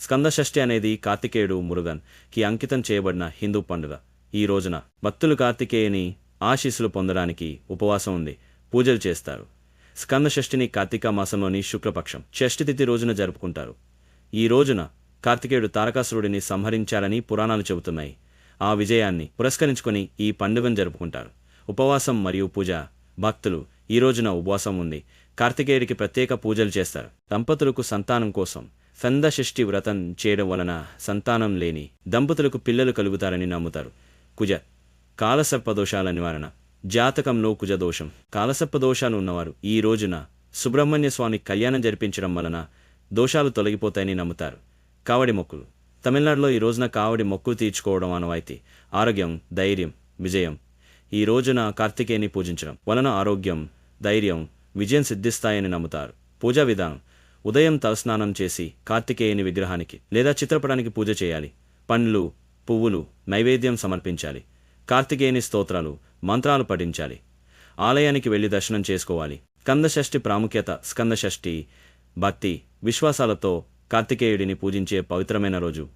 స్కందషష్ఠి అనేది కార్తికేయుడు మురుగన్కి అంకితం చేయబడిన హిందూ పండుగ. ఈ రోజున భక్తులు కార్తికేయుని ఆశీస్సులు పొందడానికి ఉపవాసం ఉంది పూజలు చేస్తారు. స్కందషష్ఠిని కార్తీక మాసంలోని శుక్లపక్షం షష్ఠి తిథి రోజున జరుపుకుంటారు. ఈ రోజున కార్తికేయుడు తారకాసురుడిని సంహరించారని పురాణాలు చెబుతున్నాయి. ఆ విజయాన్ని పురస్కరించుకొని ఈ పండుగను జరుపుకుంటారు. ఉపవాసం మరియు పూజ భక్తులు ఈ రోజున ఉపవాసం ఉంది కార్తికేయుడికి ప్రత్యేక పూజలు చేస్తారు. దంపతులకు సంతానం కోసం సందషష్ఠి వ్రతం చేయడం వలన సంతానం లేని దంపతులకు పిల్లలు కలుగుతారని నమ్ముతారు. కుజ కాలసర్పదోషాల నివారణ. జాతకంలో కుజదోషం కాలసర్పదోషాలు ఉన్నవారు ఈ రోజున సుబ్రహ్మణ్య స్వామి కళ్యాణం జరిపించడం వలన దోషాలు తొలగిపోతాయని నమ్ముతారు. కావడి మొక్కులు. తమిళనాడులో ఈ రోజున కావడి మొక్కులు తీర్చుకోవడం ఆనవాయితీ. ఆరోగ్యం ధైర్యం విజయం. ఈ రోజున కార్తికేయుని పూజించడం వలన ఆరోగ్యం ధైర్యం విజయం సిద్ధిస్తాయని నమ్ముతారు. పూజా విధానం. ఉదయం తలస్నానం చేసి కార్తికేయుని విగ్రహానికి లేదా చిత్రపటానికి పూజ చేయాలి. పండ్లు పువ్వులు నైవేద్యం సమర్పించాలి. కార్తికేయుని స్తోత్రాలు మంత్రాలు పఠించాలి. ఆలయానికి వెళ్ళి దర్శనం చేసుకోవాలి. స్కందషష్ఠి ప్రాముఖ్యత స్కందషష్ఠి భక్తి విశ్వాసాలతో కార్తికేయుడిని పూజించే పవిత్రమైన రోజు.